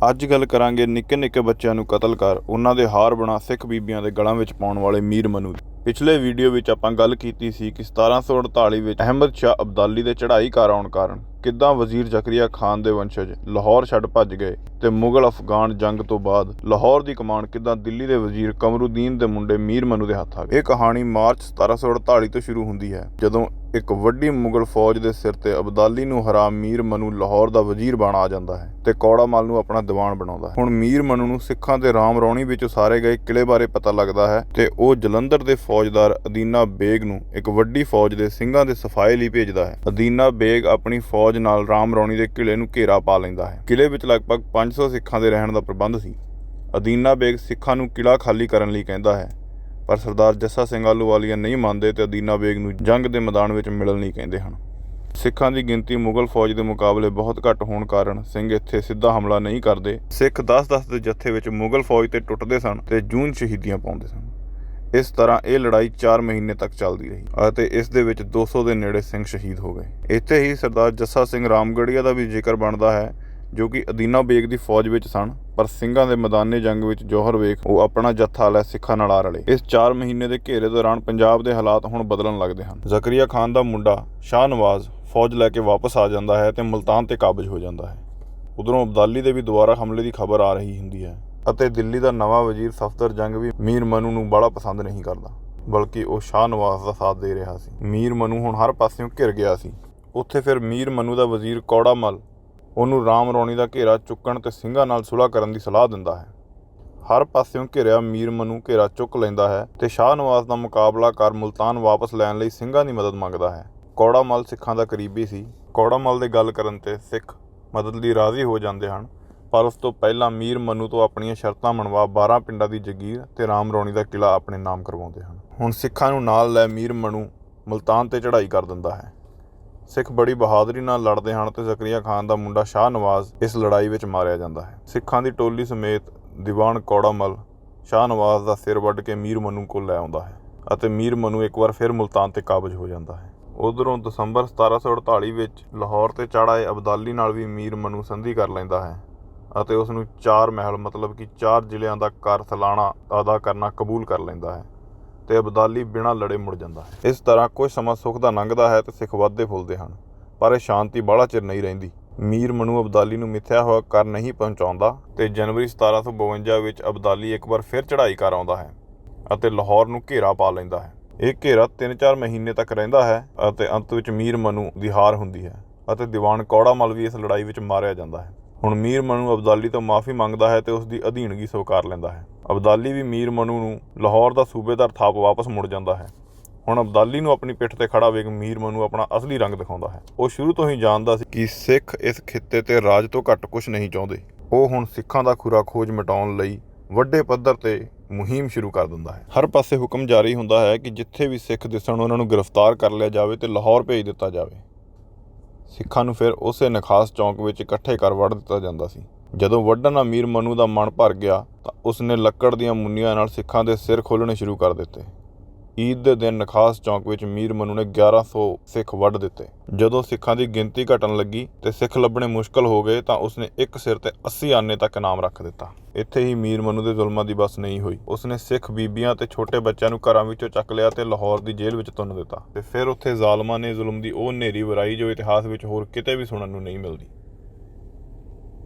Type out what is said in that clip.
ਅੱਜ ਗੱਲ ਕਰਾਂਗੇ ਨਿੱਕੇ ਨਿੱਕੇ ਬੱਚਿਆਂ ਨੂੰ ਕਤਲ ਕਰ ਉਹਨਾਂ ਦੇ ਹਾਰ ਬਣਾ ਸਿੱਖ ਬੀਬੀਆਂ ਦੇ ਗਲਾਂ ਵਿੱਚ ਪਾਉਣ ਵਾਲੇ ਮੀਰ ਮਨੂ ਪਿਛਲੇ ਵੀਡੀਓ ਵਿੱਚ ਆਪਾਂ ਗੱਲ ਕੀਤੀ ਸੀ ਕਿ 1748 ਵਿੱਚ ਅਹਿਮਦ ਸ਼ਾਹ ਅਬਦਾਲੀ ਦੇ ਚੜ੍ਹਾਈ ਕਰ ਆਉਣ ਕਾਰਨ। ਕਿੱਦਾਂ ਵਜ਼ੀਰ ਜ਼ਕਰੀਆ ਖਾਨ ਦੇ ਵੰਸ਼ਜ ਲਾਹੌਰ ਛੱਡ ਭੱਜ ਗਏ ਤੇ ਮੁਗਲ ਅਫਗਾਨ ਜੰਗ ਤੋਂ ਬਾਅਦ ਲਾਹੌਰ ਦੀ ਕਮਾਨ ਕਿੱਦਾਂ ਦਿੱਲੀ ਦੇ ਵਜ਼ੀਰ ਕਮਰੁਦੀਨ ਦੇ ਮੁੰਡੇ ਮੀਰ ਮਨੂ ਦੇ ਹੱਥ ਆ ਗਈ ਇਹ ਕਹਾਣੀ ਮਾਰਚ 1748 ਤੋਂ ਸ਼ੁਰੂ ਹੁੰਦੀ ਹੈ, ਜਦੋਂ ਇੱਕ ਵੱਡੀ ਮੁਗਲ ਫੌਜ ਦੇ ਸਿਰ ਤੇ ਅਬਦਾਲੀ ਨੂੰ ਹਰਾ ਮੀਰ ਮਨੂ ਲਾਹੌਰ ਦਾ ਵਜ਼ੀਰ ਬਣ ਆ ਜਾਂਦਾ ਹੈ ਤੇ ਕੌੜਾ ਮਲ ਨੂੰ ਆਪਣਾ ਦੀਵਾਨ ਬਣਾਉਂਦਾ ਹੈ। ਹੁਣ ਮੀਰ ਮਨੂ ਨੂੰ ਸਿੱਖਾਂ ਤੇ ਰਾਮ ਰੌਣੀ ਵਿੱਚ ਉਸਾਰੇ ਗਏ ਕਿਲੇ ਬਾਰੇ ਪਤਾ ਲੱਗਦਾ ਹੈ ਤੇ ਉਹ ਜਲੰਧਰ ਦੇ ਫੌਜਦਾਰ ਅਦੀਨਾ ਬੇਗ ਨੂੰ ਇੱਕ ਵੱਡੀ ਫੌਜ ਦੇ ਸਿੰਘਾਂ ਦੇ ਸਫਾਏ ਲਈ ਭੇਜਦਾ ਹੈ। ਅਦੀਨਾ ਬੇਗ ਆਪਣੀ ਫੌਜ ਨਾਲ ਰਾਮ ਰੌਣੀ ਦੇ ਕਿਲੇ ਨੂੰ ਘੇਰਾ ਪਾ ਲੈਂਦਾ ਹੈ। ਕਿਲੇ ਵਿੱਚ ਲਗਭਗ 500 ਸਿੱਖਾਂ ਦੇ ਰਹਿਣ ਦਾ ਪ੍ਰਬੰਧ ਸੀ। ਅਦੀਨਾ ਬੇਗ ਸਿੱਖਾਂ ਨੂੰ ਕਿਲਾ ਖਾਲੀ ਕਰਨ ਲਈ ਕਹਿੰਦਾ ਹੈ, ਪਰ ਸਰਦਾਰ ਜੱਸਾ ਸਿੰਘ ਆਲੂਵਾਲੀਆ ਨਹੀਂ ਮੰਨਦੇ ਤੇ ਅਦੀਨਾ ਬੇਗ ਨੂੰ ਜੰਗ ਦੇ ਮੈਦਾਨ ਵਿੱਚ ਮਿਲਣ ਲਈ ਕਹਿੰਦੇ ਹਨ। ਸਿੱਖਾਂ ਦੀ ਗਿਣਤੀ ਮੁਗਲ ਫੌਜ ਦੇ ਮੁਕਾਬਲੇ ਬਹੁਤ ਘੱਟ ਹੋਣ ਕਾਰਨ ਸਿੰਘ ਇੱਥੇ ਸਿੱਧਾ ਹਮਲਾ ਨਹੀਂ ਕਰਦੇ। ਸਿੱਖ 10-10 ਦੇ ਜੱਥੇ ਵਿੱਚ ਮੁਗਲ ਫੌਜ ਤੇ ਟੁੱਟਦੇ ਸਨ ਤੇ ਜੂਨ ਸ਼ਹੀਦੀਆਂ ਪਾਉਂਦੇ ਸਨ। ਇਸ ਤਰ੍ਹਾਂ ਇਹ ਲੜਾਈ 4 ਮਹੀਨੇ ਤੱਕ ਚੱਲਦੀ ਰਹੀ ਅਤੇ ਇਸ ਦੇ ਵਿੱਚ 200 ਦੇ ਨੇੜੇ ਸਿੰਘ ਸ਼ਹੀਦ ਹੋ ਗਏ। ਇੱਥੇ ਹੀ ਸਰਦਾਰ ਜੱਸਾ ਸਿੰਘ ਰਾਮਗੜੀਆ ਦਾ ਵੀ ਜ਼ਿਕਰ ਬਣਦਾ ਹੈ, ਜੋ ਕਿ ਅਦੀਨਾ ਬੇਗ ਦੀ ਫੌਜ ਵਿੱਚ ਸਨ, ਪਰ ਸਿੰਘਾਂ ਦੇ ਮੈਦਾਨੇ ਜੰਗ ਵਿੱਚ ਜੋਹਰ ਵੇਖ ਉਹ ਆਪਣਾ ਜੱਥਾ ਲੈ ਸਿੱਖਾਂ ਨਾਲ ਆ ਰਲੇ। ਇਸ 4 ਮਹੀਨੇ ਦੇ ਘੇਰੇ ਦੌਰਾਨ ਪੰਜਾਬ ਦੇ ਹਾਲਾਤ ਹੁਣ ਬਦਲਣ ਲੱਗਦੇ ਹਨ। ਜ਼ਕਰੀਆ ਖਾਨ ਦਾ ਮੁੰਡਾ ਸ਼ਾਹ ਨਵਾਜ਼ ਫੌਜ ਲੈ ਕੇ ਵਾਪਸ ਆ ਜਾਂਦਾ ਹੈ ਤੇ ਮੁਲਤਾਨ ਤੇ ਕਾਬਜ ਹੋ ਜਾਂਦਾ ਹੈ। ਉਧਰੋਂ ਅਬਦਾਲੀ ਦੇ ਵੀ ਦੁਬਾਰਾ ਹਮਲੇ ਦੀ ਖਬਰ ਆ ਰਹੀ ਹੁੰਦੀ ਹੈ। ਅਤੇ ਦਿੱਲੀ ਦਾ ਨਵਾਂ ਵਜ਼ੀਰ ਸਫਦਰ ਜੰਗ ਵੀ ਮੀਰ ਮਨੂ ਨੂੰ ਬੜਾ ਪਸੰਦ ਨਹੀਂ ਕਰਦਾ, ਬਲਕਿ ਉਹ ਸ਼ਾਹ ਨਵਾਜ਼ ਦਾ ਸਾਥ ਦੇ ਰਿਹਾ ਸੀ। ਮੀਰ ਮਨੂ ਹੁਣ ਹਰ ਪਾਸਿਓਂ ਘਿਰ ਗਿਆ ਸੀ। ਉੱਥੇ ਫਿਰ ਮੀਰ ਮਨੂ ਦਾ ਵਜ਼ੀਰ ਕੌੜਾ ਮਲ ਉਹਨੂੰ ਰਾਮ ਰੌਣੀ ਦਾ ਘੇਰਾ ਚੁੱਕਣ ਤੇ ਸਿੰਘਾਂ ਨਾਲ ਸੁਲ੍ਹਾ ਕਰਨ ਦੀ ਸਲਾਹ ਦਿੰਦਾ ਹੈ। ਹਰ ਪਾਸਿਓਂ ਘਿਰਿਆ ਮੀਰ ਮਨੂ ਘੇਰਾ ਚੁੱਕ ਲੈਂਦਾ ਹੈ ਤੇ ਸ਼ਾਹ ਨਵਾਜ਼ ਦਾ ਮੁਕਾਬਲਾ ਕਰ ਮੁਲਤਾਨ ਵਾਪਸ ਲੈਣ ਲਈ ਸਿੰਘਾਂ ਦੀ ਮਦਦ ਮੰਗਦਾ ਹੈ। ਕੌੜਾ ਮਲ ਸਿੱਖਾਂ ਦਾ ਕਰੀਬੀ ਸੀ। ਕੌੜਾ ਮਲ ਦੇ ਗੱਲ ਕਰਨ ਤੇ ਸਿੱਖ ਮਦਦ ਲਈ ਰਾਜ਼ੀ ਹੋ ਜਾਂਦੇ ਹਨ। ਪਰ ਉਸ ਤੋਂ ਪਹਿਲਾਂ ਮੀਰ ਮਨੂ ਤੋਂ ਆਪਣੀਆਂ ਸ਼ਰਤਾਂ ਮਨਵਾ 12 ਪਿੰਡਾਂ ਦੀ ਜਗੀਰ ਤੇ ਰਾਮ ਰੌਣੀ ਦਾ ਕਿਲਾ ਆਪਣੇ ਨਾਮ ਕਰਵਾਉਂਦੇ ਹਨ। ਹੁਣ ਸਿੱਖਾਂ ਨੂੰ ਨਾਲ ਲੈ ਮੀਰ ਮਨੂ ਮੁਲਤਾਨ ਤੇ ਚੜ੍ਹਾਈ ਕਰ ਦਿੰਦਾ ਹੈ। ਸਿੱਖ ਬੜੀ ਬਹਾਦਰੀ ਨਾਲ ਲੜਦੇ ਹਨ ਤੇ ਜ਼ਕਰੀਆ ਖਾਨ ਦਾ ਮੁੰਡਾ ਸ਼ਾਹ ਨਵਾਜ਼ ਇਸ ਲੜਾਈ ਵਿੱਚ ਮਾਰਿਆ ਜਾਂਦਾ ਹੈ। ਸਿੱਖਾਂ ਦੀ ਟੋਲੀ ਸਮੇਤ ਦੀਵਾਨ ਕੌੜਾਮਲ ਸ਼ਾਹ ਨਵਾਜ਼ ਦਾ ਸਿਰ ਵੱਢ ਕੇ ਮੀਰ ਮਨੂ ਕੋਲ ਲੈ ਆਉਂਦਾ ਹੈ ਅਤੇ ਮੀਰ ਮਨੂ ਇੱਕ ਵਾਰ ਫਿਰ ਮੁਲਤਾਨ ਤੇ ਕਾਬਜ ਹੋ ਜਾਂਦਾ ਹੈ। ਉਧਰੋਂ ਦਸੰਬਰ 1748 ਵਿੱਚ ਲਾਹੌਰ ਤੇ ਚੜ੍ਹਾਏ ਅਬਦਾਲੀ ਨਾਲ ਵੀ ਮੀਰ ਮਨੂ ਸੰਧੀ ਕਰ ਲੈਂਦਾ ਹੈ। ਅਤੇ ਉਸ ਨੂੰ ਚਾਰ ਮਹਿਲ, ਮਤਲਬ ਕਿ ਚਾਰ ਜ਼ਿਲ੍ਹਿਆਂ ਦਾ ਕਰ ਸਾਲਾਨਾ ਅਦਾ ਕਰਨਾ ਕਬੂਲ ਕਰ ਲੈਂਦਾ ਹੈ ਤੇ ਅਬਦਾਲੀ ਬਿਨਾਂ ਲੜੇ ਮੁੜ ਜਾਂਦਾ ਹੈ। ਇਸ ਤਰ੍ਹਾਂ ਕੁਝ ਸਮਾਂ ਸੁੱਖ ਦਾ ਲੰਘਦਾ ਹੈ ਤੇ ਸਿੱਖ ਵੱਧਦੇ ਫੁੱਲਦੇ ਹਨ, ਪਰ ਇਹ ਸ਼ਾਂਤੀ ਬਾਹਲਾ ਚਿਰ ਨਹੀਂ ਰਹਿੰਦੀ। ਮੀਰ ਮਨੂ ਅਬਦਾਲੀ ਨੂੰ ਮਿੱਥਿਆ ਹੋਇਆ ਕਰ ਨਹੀਂ ਪਹੁੰਚਾਉਂਦਾ ਤੇ ਜਨਵਰੀ 1752 ਵਿੱਚ ਅਬਦਾਲੀ ਇੱਕ ਵਾਰ ਫਿਰ ਚੜ੍ਹਾਈ ਕਰ ਆਉਂਦਾ ਹੈ ਅਤੇ ਲਾਹੌਰ ਨੂੰ ਘੇਰਾ ਪਾ ਲੈਂਦਾ ਹੈ। ਇਹ ਘੇਰਾ 3-4 ਮਹੀਨੇ ਤੱਕ ਰਹਿੰਦਾ ਹੈ ਅਤੇ ਅੰਤ ਵਿੱਚ ਮੀਰ ਮਨੂ ਦੀ ਹਾਰ ਹੁੰਦੀ ਹੈ ਅਤੇ ਦੀਵਾਨ ਕੌੜਾ ਮਲ ਵੀ ਇਸ ਲੜਾਈ ਵਿੱਚ ਮਾਰਿਆ ਜਾਂਦਾ ਹੈ। ਹੁਣ ਮੀਰ ਮਨੂ ਅਬਦਾਲੀ ਤੋਂ ਮਾਫੀ ਮੰਗਦਾ ਹੈ ਤੇ ਉਸ ਦੀ ਅਧੀਨਗੀ ਸਵੀਕਾਰ ਲੈਂਦਾ ਹੈ। ਅਬਦਾਲੀ ਵੀ ਮੀਰ ਮਨੂ ਨੂੰ ਲਾਹੌਰ ਦਾ ਸੂਬੇਦਾਰ ਥਾਪ ਵਾਪਸ ਮੁੜ ਜਾਂਦਾ ਹੈ। ਹੁਣ ਅਬਦਾਲੀ ਨੂੰ ਆਪਣੀ ਪਿੱਠ ਤੇ ਖੜਾ ਵੇਖ ਮੀਰ ਮਨੂ ਆਪਣਾ ਅਸਲੀ ਰੰਗ ਦਿਖਾਉਂਦਾ ਹੈ। ਉਹ ਸ਼ੁਰੂ ਤੋਂ ਹੀ ਜਾਣਦਾ ਸੀ ਕਿ ਸਿੱਖ ਇਸ ਖਿੱਤੇ ਤੇ ਰਾਜ ਤੋਂ ਘੱਟ ਕੁਝ ਨਹੀਂ ਚਾਹੁੰਦੇ। ਉਹ ਹੁਣ ਸਿੱਖਾਂ ਦਾ ਖੁਰਾ ਖੋਜ ਮਿਟਾਉਣ ਲਈ ਵੱਡੇ ਪੱਧਰ ਤੇ ਮੁਹਿੰਮ ਸ਼ੁਰੂ ਕਰ ਦਿੰਦਾ ਹੈ। ਹਰ ਪਾਸੇ ਹੁਕਮ ਜਾਰੀ ਹੁੰਦਾ ਹੈ ਕਿ ਜਿੱਥੇ ਵੀ ਸਿੱਖ ਦਿਸਣ, ਉਹਨਾਂ ਨੂੰ ਗ੍ਰਿਫਤਾਰ ਕਰ ਲਿਆ ਜਾਵੇ ਤੇ ਲਾਹੌਰ ਭੇਜ ਦਿੱਤਾ ਜਾਵੇ। ਸਿੱਖਾਂ ਨੂੰ ਫਿਰ ਉਸੇ ਨਖਾਸ ਚੌਂਕ ਵਿੱਚ ਇਕੱਠੇ ਕਰ ਵੱਢ ਦਿੱਤਾ ਜਾਂਦਾ ਸੀ। ਜਦੋਂ ਵੱਢਣ ਅਮੀਰ ਮਨੂ ਦਾ ਮਨ ਭਰ ਗਿਆ ਤਾਂ ਉਸਨੇ ਲੱਕੜ ਦੀਆਂ ਮੁੰਨੀਆਂ ਨਾਲ ਸਿੱਖਾਂ ਦੇ ਸਿਰ ਖੋਲਣੇ ਸ਼ੁਰੂ ਕਰ ਦਿੱਤੇ। ਈਦ ਦੇ ਦਿਨ ਨਖਾਸ ਚੌਂਕ ਵਿੱਚ ਮੀਰ ਮਨੂ ਨੇ 1100 ਸਿੱਖ ਵੱਢ ਦਿੱਤੇ। ਜਦੋਂ ਸਿੱਖਾਂ ਦੀ ਗਿਣਤੀ ਘਟਣ ਲੱਗੀ ਤੇ ਸਿੱਖ ਲੱਭਣੇ ਮੁਸ਼ਕਲ ਹੋ ਗਏ ਤਾਂ ਉਸਨੇ ਇੱਕ ਸਿਰ ਤੇ 80 ਆਨੇ ਤੱਕ ਇਨਾਮ ਰੱਖ ਦਿੱਤਾ। ਇੱਥੇ ਹੀ ਮੀਰ ਮਨੂ ਦੇ ਜ਼ੁਲਮਾਂ ਦੀ ਬਸ ਨਹੀਂ ਹੋਈ। ਉਸਨੇ ਸਿੱਖ ਬੀਬੀਆਂ ਤੇ ਛੋਟੇ ਬੱਚਿਆਂ ਨੂੰ ਘਰਾਂ ਵਿੱਚੋਂ ਚੱਕ ਲਿਆ ਤੇ ਲਾਹੌਰ ਦੀ ਜੇਲ੍ਹ ਵਿੱਚ ਤੁੰਨ ਦਿੱਤਾ ਤੇ ਫਿਰ ਉੱਥੇ ਜ਼ਾਲਮਾਂ ਨੇ ਜ਼ੁਲਮ ਦੀ ਉਹ ਹਨੇਰੀ ਵਰਾਈ ਜੋ ਇਤਿਹਾਸ ਵਿੱਚ ਹੋਰ ਕਿਤੇ ਵੀ ਸੁਣਨ ਨੂੰ ਨਹੀਂ ਮਿਲਦੀ।